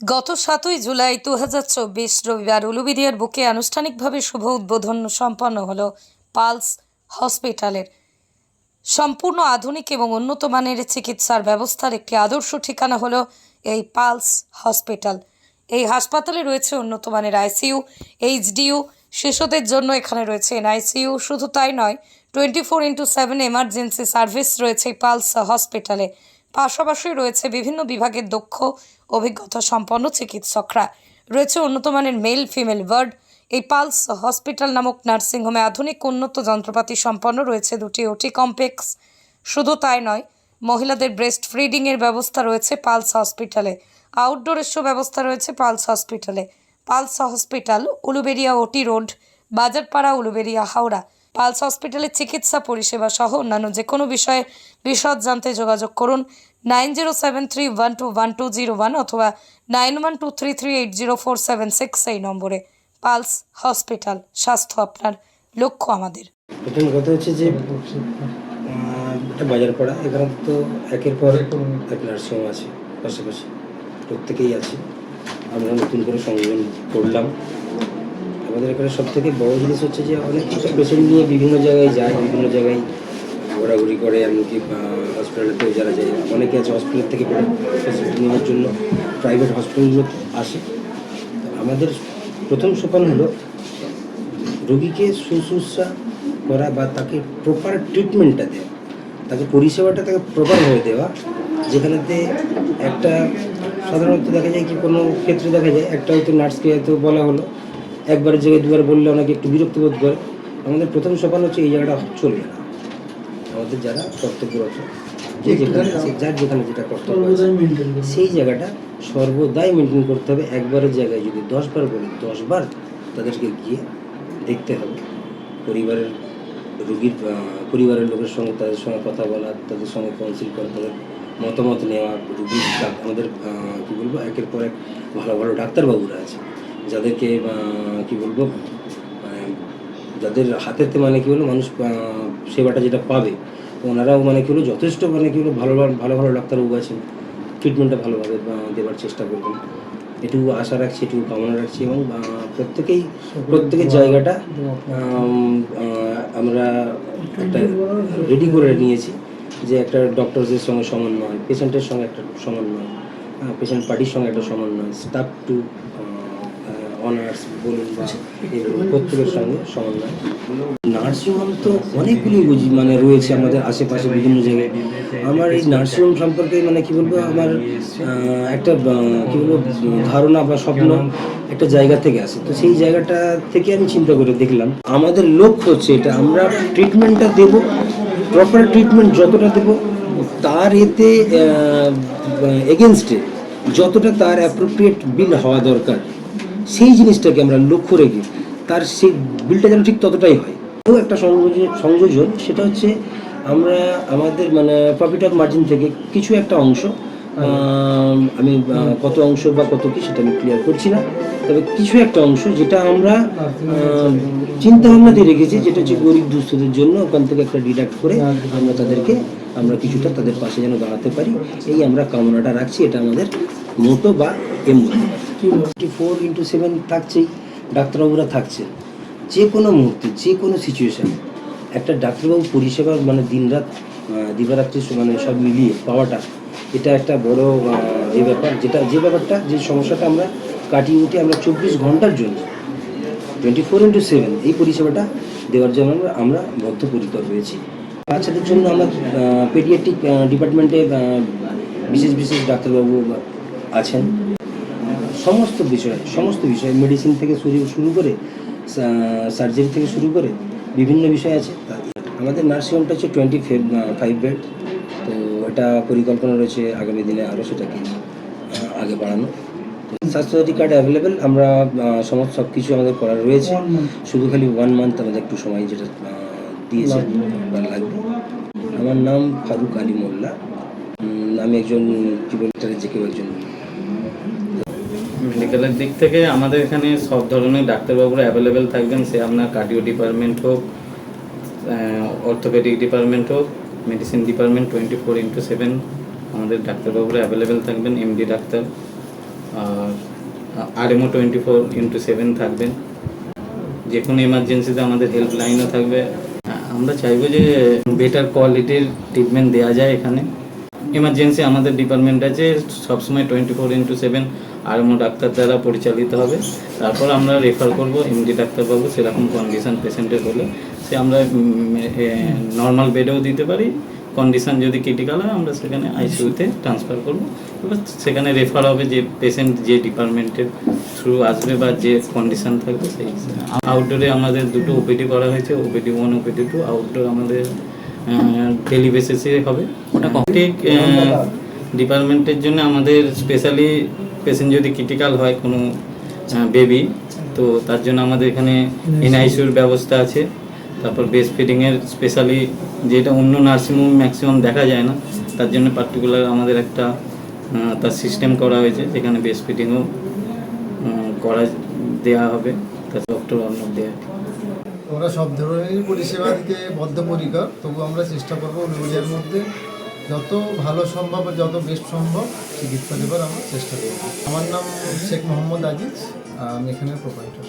গত সাতই জুলাই দু হাজার চব্বিশ রবিবার উলুবেরিয়ার বুকে আনুষ্ঠানিকভাবে শুভ উদ্বোধন সম্পন্ন হল পালস হসপিটালের। সম্পূর্ণ আধুনিক এবং উন্নত মানের চিকিৎসার ব্যবস্থার একটি আদর্শ ঠিকানা হলো এই পালস হসপিটাল। এই হাসপাতালে রয়েছে উন্নত মানের আইসিইউ, এইচডিইউ, শিশুদের জন্য এখানে রয়েছে এনআইসিইউ। শুধু তাই নয়, twenty four into seven emergency service রয়েছে পালস হসপিটালে। পাশাপাশি রয়েছে বিভিন্ন বিভাগের দক্ষ, অভিজ্ঞতা সম্পন্ন চিকিৎসকরা। রয়েছে উন্নত মানের মেল, ফিমেল ওয়ার্ড, এই পালস হসপিটাল নামক নার্সিংহোমে আধুনিক উন্নত যন্ত্রপাতি সম্পন্ন রয়েছে দুটি ওটি কমপ্লেক্স। শুধু তাই নয়, মহিলাদের ব্রেস্ট ফিডিংয়ের ব্যবস্থা রয়েছে পালস হসপিটালে। আউটডোরের শো ব্যবস্থা রয়েছে পালস হসপিটালে। Pulse hospital Uluberia OT road, Bazarpara Uluberia Howrah. Pulse হসপিটালের চিকিৎসা, পরিষেবা সহ অন্যান্য যে কোনো বিষয়ে বিশদ জানতে যোগাযোগ করুন nine zero seven three one two one two zero one অথবা nine one two three three eight zero four seven six এই নম্বরে। পালস হসপিটাল, স্বাস্থ্য আপনার লক্ষ্য আমাদের। প্রথম কথা হচ্ছে যে এটা বাজার পাড়া এখানে তো একের পর এক নার্সিংহোম আছে, পাশাপাশি প্রত্যেকেই আছে। আমরা নতুন করে সংযোজন করলাম। আমাদের এখানে সব থেকে বড় জিনিস হচ্ছে যে অনেক কিছু পেশেন্ট নিয়ে বিভিন্ন জায়গায় যায়, বিভিন্ন জায়গায় ঘোরাঘুরি করে, এমনকি হসপিটালেতেও যারা যায়। অনেকে আছে হসপিটাল থেকে ফেসিলিটি নেওয়ার জন্য প্রাইভেট হসপিটালগুলো আসে। আমাদের প্রথম সোপান হলো রোগীকে শুশ্রূষা করা বা তাকে প্রপার ট্রিটমেন্টটা দেওয়া, তাকে পরিষেবাটা তাকে প্রপারভাবে দেওয়া, যেখানেতে একটা সাধারণত দেখা যায় কি কোনো ক্ষেত্রে দেখা যায়, একটা হয়তো নার্সকে হয়তো বলা হলো একবারের জায়গায় দুবার বললে অনেকে একটু বিরক্ত বোধ করে। আমাদের প্রথম সোপান হচ্ছে এই জায়গাটা চলবে না আমাদের যারা কর্তব্যরত যে যেখানে আছে, যার যেখানে যেটা কর্তব্য সেই জায়গাটা সর্বদাই মেনটেন করতে হবে। একবারের জায়গায় যদি দশবার বলি দশবার তাদেরকে গিয়ে দেখতে হবে। পরিবারের রুগীর পরিবারের লোকের সঙ্গে তাদের সঙ্গে কথা বলা তাদের সঙ্গে কাউন্সিল করা তাদের মতামত নেওয়া রুগীর আমাদের কী বলব একের পর এক ভালো ভালো ডাক্তারবাবুরা আছে। যাদেরকে কী বলব মানে যাদের হাতেতে মানে কী হলো মানুষ সেবাটা যেটা পাবে ওনারাও মানে কী হলো যথেষ্ট মানে কী হলো ভালো ভালো ভালো ভালো ডাক্তারবাবু আছেন। ট্রিটমেন্টটা ভালোভাবে দেওয়ার চেষ্টা করবেন। এটুকু আশা রাখছি, এটুকু কামনা রাখছি এবং প্রত্যেকেই, প্রত্যেকের জায়গাটা আমরা একটা রেডি করে নিয়েছি যে একটা ডক্টরসের সঙ্গে সমন্বয় পেশেন্টের সঙ্গে একটা সমন্বয় পেশেন্ট পার্টির সঙ্গে একটা সমন্বয় স্টাফ টু অনার্স বলুন বা প্রত্যেকের সঙ্গে সমন্বয়। নার্সিংহোম তো অনেকগুলি বুঝি মানে রয়েছে আমাদের আশেপাশে বিভিন্ন জায়গায়। আমার এই নার্সিংহোম সম্পর্কে মানে কি বলব, আমার একটা কি বলব, ধারণা বা স্বপ্ন একটা জায়গা থেকে আসে। তো সেই জায়গাটা থেকে আমি চিন্তা করে দেখলাম, আমাদের লক্ষ্য হচ্ছে এটা, আমরা ট্রিটমেন্টটা দেব প্রপার ট্রিটমেন্ট যতটা দেব, তার এতে এগেনস্টে যতটা তার অ্যাপ্রোপ্রিয়েট বিল হওয়া দরকার। সেই জিনিসটাকে আমরা লক্ষ্য রেখে তার সেই বিলটা যেন ঠিক ততটাই হয়। একটা সংযোজন সংযোজন, সেটা হচ্ছে আমরা, আমাদের মানে প্রফিট অফ মার্জিন থেকে কিছু একটা অংশ আমি কত অংশ বা কত কি সেটা আমি ক্লিয়ার করছি না, তবে কিছু একটা অংশ যেটা আমরা চিন্তা ভাবনা দিয়ে রেখেছি, যেটা হচ্ছে গরিব দুস্থদের জন্য ওখান থেকে একটা ডিডাক্ট করে আমরা তাদেরকে, আমরা কিছুটা তাদের পাশে যেন দাঁড়াতে পারি। এই আমরা কামনাটা রাখছি, এটা আমাদের মোটো বা aim twenty four into seven থাকছেই, ডাক্তারবাবুরা থাকছে। যে কোনো মুহূর্তে যে কোনো সিচুয়েশানে একটা ডাক্তারবাবু পরিষেবা মানে দিনরাত দিবারাত্রি মানে সব মিলিয়ে পাওয়াটা, এটা একটা বড় যে ব্যাপার, যেটা, যে ব্যাপারটা, যে সমস্যাটা আমরা কাটিয়ে উঠে আমরা চব্বিশ ঘণ্টার জন্য। টোয়েন্টি ফোর ইন্টু সেভেন এই পরিষেবাটা দেওয়ার জন্য আমরা আমরা বদ্ধপরিকর হয়েছি। বাচ্চাদের জন্য আমরা পেডিয়াট্রিক ডিপার্টমেন্টে বিশেষ বিশেষ ডাক্তারবাবু আছেন। সমস্ত বিষয় সমস্ত বিষয় মেডিসিন থেকে শুরু শুরু করে সার্জারি থেকে শুরু করে বিভিন্ন বিষয় আছে। আমাদের নার্সিংহোমটা হচ্ছে টোয়েন্টি ফাইভ বেড তো এটা পরিকল্পনা রয়েছে আগামী দিনে আরও সেটাকে আগে বাড়ানো। স্বাস্থ্যসাথী কার্ড অ্যাভেলেবেল আমরা সমস্ত সব কিছু আমাদের করা রয়েছে। শুধু খালি ওয়ান মান্থ আমাদের একটু সময় যেটা দিয়েছে। লাগবে। আমার নাম ফারুক আলী মোল্লা। আমি একজন বলতে যে কেউ একজন মেডিকেলের দিক থেকে আমাদের এখানে সব ধরনের ডাক্তারবাবুরা অ্যাভেলেবেল থাকবেন। সে আপনার কার্ডিও ডিপার্টমেন্ট হোক অর্থোপেডিক ডিপার্টমেন্ট হোক medicine department twenty four into seven আমাদের ডাক্তারবাবুরা অ্যাভেলেবেল থাকবেন এমডি ডাক্তার। আর RMO twenty four into seven থাকবেন। যে কোনো এমার্জেন্সিতে আমাদের হেল্পলাইনও থাকবে। আমরা চাইব যে বেটার কোয়ালিটির ট্রিটমেন্ট দেওয়া যায় এখানে। এমার্জেন্সি আমাদের ডিপার্টমেন্ট আছে, সবসময় twenty four into seven RMO doctor দ্বারা পরিচালিত হবে। তারপর আমরা রেফার করব এমডি ডাক্তারবাবু সেরকম কন্ডিশন পেশেন্টের হলে। সে আমরা নর্মাল বেডেও দিতে পারি। কন্ডিশন যদি ক্রিটিক্যাল হয়, আমরা সেখানে আইসিইউতে ট্রান্সফার করব। এবার সেখানে রেফার হবে যে পেশেন্ট যে ডিপার্টমেন্টের থ্রু আসবে বা যে কন্ডিশন থাকবে সেই আউটডোরে আমাদের দুটো ওপিডি করা হয়েছে OPD one OPD two outdoor আমাদের ডেলি বেসিসে হবে। ওটা ঠিক ডিপার্টমেন্টের জন্য আমাদের স্পেশালি পেশেন্ট যদি ক্রিটিক্যাল হয় কোনো বেবি তো তার জন্য আমাদের এখানে এনআইসিউর ব্যবস্থা আছে। তারপর বেস্ট ফিডিংয়ের স্পেশালি যেটা অন্য নার্সিংহোম ম্যাক্সিমাম দেখা যায় না, তার জন্য পার্টিকুলার আমাদের একটা তার সিস্টেম করা হয়েছে। যেখানে বেস্ট ফিডিংও করা দেওয়া হবে, তার ডক্টর অন্য দেওয়া আমরা সব ধরনের পরিষেবা দিতে বদ্ধপরিকর, তবু আমরা চেষ্টা করব উলুবেড়িয়ার মধ্যে যত ভালো সম্ভব, যত বেস্ট সম্ভব চিকিৎসা দেবার আমরা চেষ্টা করব। আমার নাম শেখ মোহাম্মদ আজিজ, আমি এখানে প্রোপাইটার